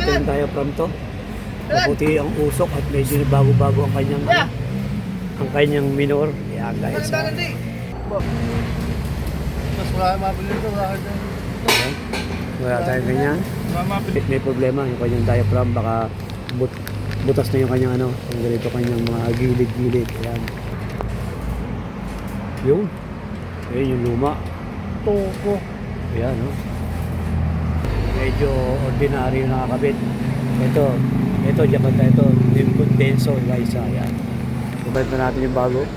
natin yung diaphragm to. Mabuti ang usok at medyo bago-bago ang kanyang ano, ang kanyang minor. Yan guys. ah. Mas wala mabili ito. Ayan. Wala tayong ganyan. May- May problema yung kanyang diaphragm. Baka but, butas na yung kanyang ano. Yung ganito kanyang mga gilid-gilid. Ayan. Yun. Ayan yung luma. Toko. Ayan, no? Medyo ordinary yung nakakabit. Ito, ito, Japan tayo ito. Condenso, guys, ah, ayan. Kubait na natin yung bago.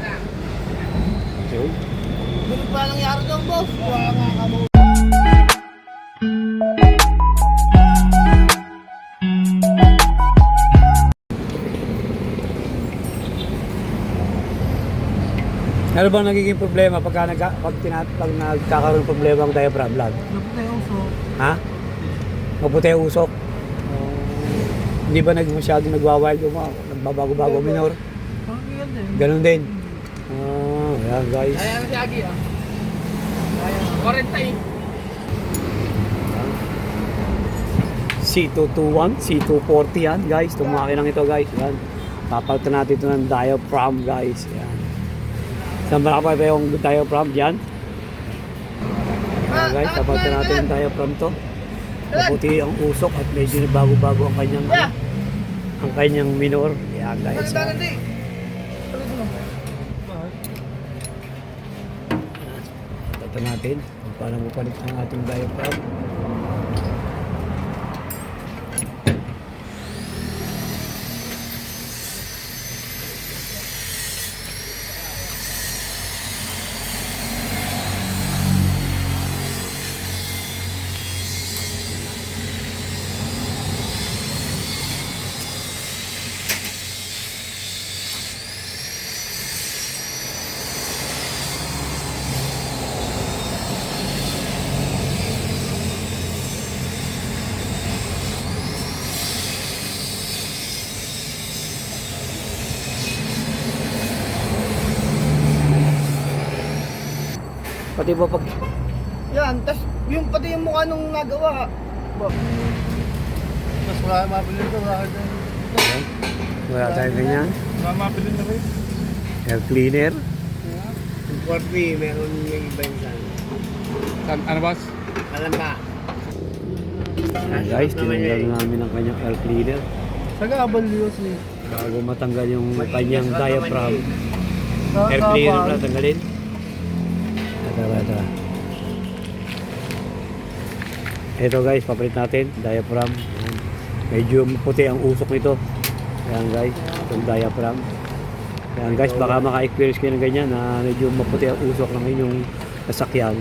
Yun. Ganun pa nangyari doon, boss. Wala nga kamo. Ano bang nagiging problema pagka nagka, pag, tinat, pag nagkakaroon ng problema ang diaphragm lag? Naputay yung so. Ha? Maputi ang usok. Hindi ba nag masyadong nagwa-wild o mga nagbabago-bago minor? Ganun din. Ah, ayan guys. Kaya si Agi ah. Kaya. 40 C221, C240 yan guys. Tumaki lang ito guys. Yan. Papalitan natin ito ng diaphragm guys. Yan. Saan ba pa yung diaphragm dyan? Yan guys, papalitan natin yung diaphragm to. Mabuti ang usok at medyo bago-bago ang kanyang ano, ang kanyang minor. Yan guys. ah. Ito natin kung paano mo palit ang ating diaphragm. Pati ba pag Yan, tas yung pati yung mukha nung nagawa. Mas wala mabili ito. Wala ka dyan. wala tayong ganyan, Wala mabili na rin. air cleaner. Corby, meron yung iba yung san. San, ano boss? Alam ba? Ayan guys, tinanggal namin ang kanyang air cleaner Sagabal Diyos eh. bago matanggal yung kanyang diaphragm. Air cleaner na tanggalin. Ito, ito. Guys, papalit natin, diaphragm. Medyo puti ang usok nito. Ayan guys, itong diaphragm. Ayan guys, baka maka-experience kayo ng ganyan na medyo maputi ang usok ng inyong sasakyan.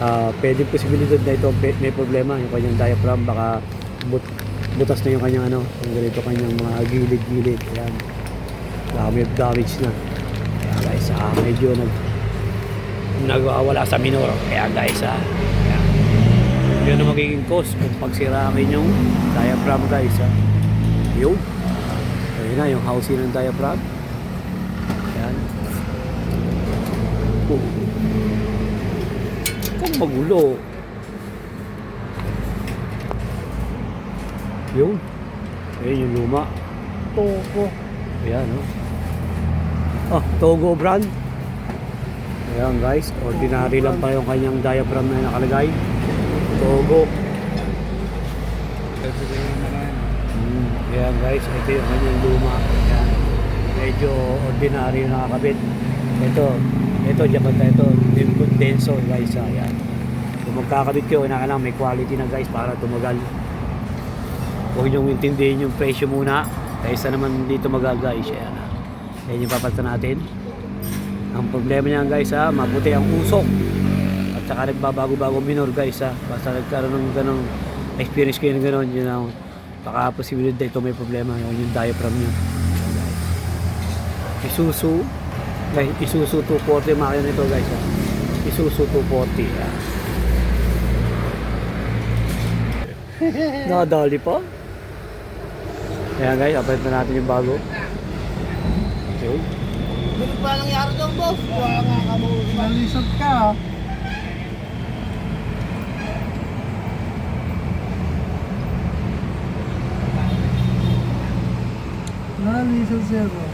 Ah, pwede posibilidad na ito may problema yung kanyang diaphragm baka but, butas na yung kanyang ano yung ganito kanyang mga gilid-gilid ayan may damage na kaya guys ah, medyo nag nagwawala sa minor kaya guys ah ayan. yun ang magiging cause kung pagsira ang inyong diaphragm guys ah yun ayun na yung housing ng diaphragm ayan oh kung magulo. Yun. Ayan yung luma. Toko. Ayan, no? Oh, Togo brand. Ayan guys, ordinary lang pa yung kanyang diaphragm na nakalagay. Togo. Mm, ayan guys, ito yung kanyang luma. Ayan. Medyo ordinary yung nakakabit. Ito, ito, Japan tayo ito. Yung condenso guys, ah, ayan. Kung magkakabit kayo, kailangan may quality na guys para tumagal. Huwag niyong intindihin yung presyo muna. Kaysa naman dito magal guys. Ayan. Ayan yung papalitan natin. Ang problema niyan guys ha, maputi ang usok. At saka nagbabago-bago minor guys ha. Basta nagkaroon ng ganong experience kayo ng ganon, yun ang baka posibilidad ito may problema yun yung diaphragm nyo. Isuzu, guys, Isuzu 240 makina nito guys ha. Isuzu 240 ha. Nadali pa. Ayan guys, update na natin yung bago. Okay. Bilog pa nangyari doon, boss. Wala nga kabuhay. Nalisod ka, ha? Nalisod siya, boss.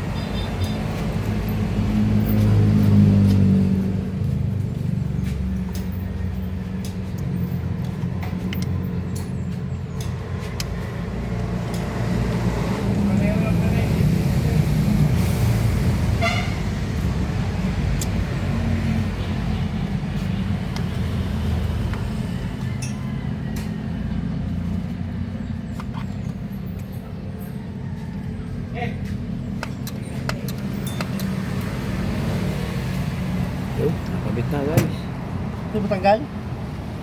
Tanggal?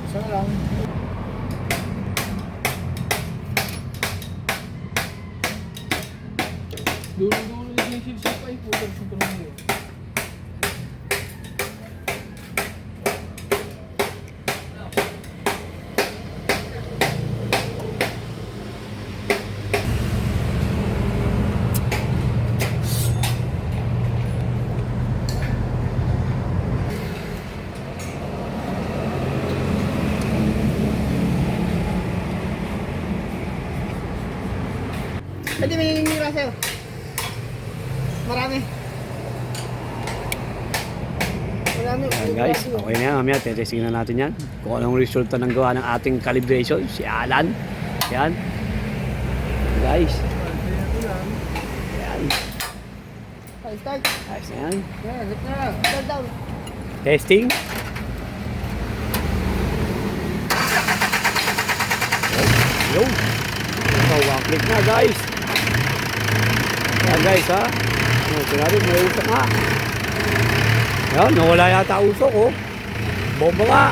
Isa lang. Dulo-dulo yung relationship ay putol sa mo. Pwede may nira sa'yo. Marami. Marami. Ayan guys, okay na yan. Mamaya, tetesting na natin yan. Kung anong resulta ng gawa ng ating calibration. Si Alan. Yan. Guys. Yan. Start, start. Ayos na yan. Yeah, hit na. Start down. Testing. Yo. So, one click na guys. Yan guys ha. Yan, sinabi may usok nga. Yan, nawala yata usok oh. Bomba nga.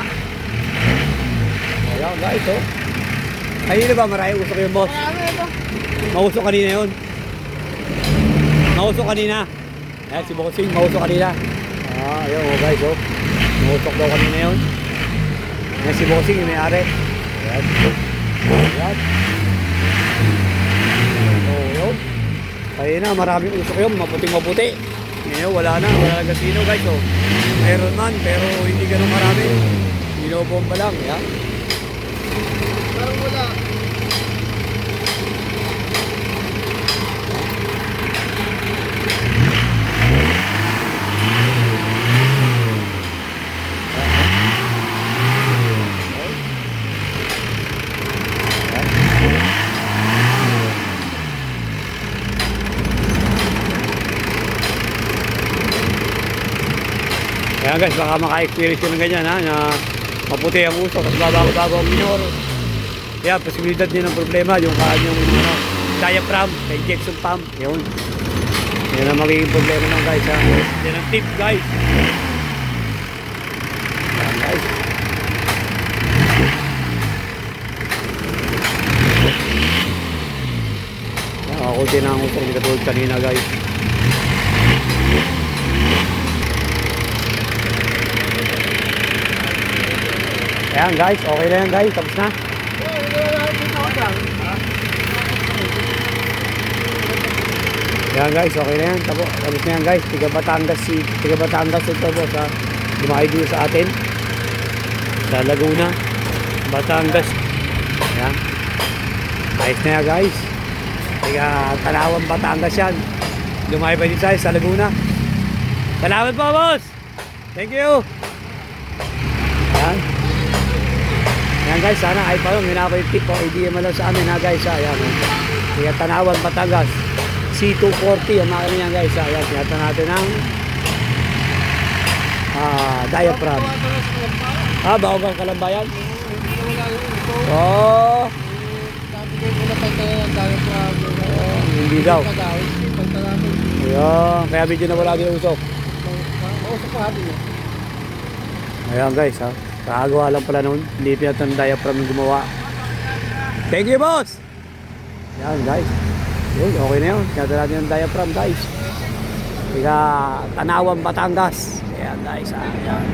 Ayan guys oh. Kanina ba maraming usok yung boss? Mausok kanina yun. Mausok kanina. Ayan, si Bossing, mausok kanina. Ah, ayun, oh guys, oh. Mausok daw kanina yun. Ayan, si Bossing, yung may-ari. Ayan. Ayan. Oh, yun. Kanina, maraming usok yun, maputing maputi. Ngayon, wala na, wala na casino, guys, oh. Meron man, pero hindi ganun marami. Binobomba lang, ayan. Parang wala. Kaya guys, baka maka-experience ng ganyan ha, na maputi ang uso, tapos babago-bago ang minor. Kaya posibilidad din ng problema, yung kanyang ano, diaphragm, sa injection pump, yun. Yan ang magiging problema ng guys ha. Yan ang tip guys. Yan guys. Nakakunti na ang uso, hindi katulad kanina guys. Ayan guys, okay na yan guys, tapos na. Yan guys, okay na yan. Tapos, tapos na yan guys. Tiga Batangas si Tiga Batangas ito boss ha. Dumakay dito sa atin. Sa Laguna. Batangas. Yan. Ayos na yan guys. Tiga Tanawan Batangas yan. Dumakay pa dito sa Laguna. Salamat po boss. Thank you. Yan. Yan guys, sana ay pa yung ginagawa yung tip o idea mo lang sa amin ha guys ha. Yan. Tiga Tanawan Batangas. C240 ang makina niyan guys. Ayan, sinata natin ng ah, diaphragm. Ah, bago kang kalambayan? Oo. Oh, hindi daw. Ayan, kaya medyo nawala din ang usok. Ayan guys ha. Kakagawa lang pala noon. Hindi pinatan ng diaphragm yung gumawa. Thank you boss! Ayan guys. Yun, okay na yun. Kaya natin yung diaphragm guys. Tiga Tanawan, Batangas. Ayan guys. ah, Ayan.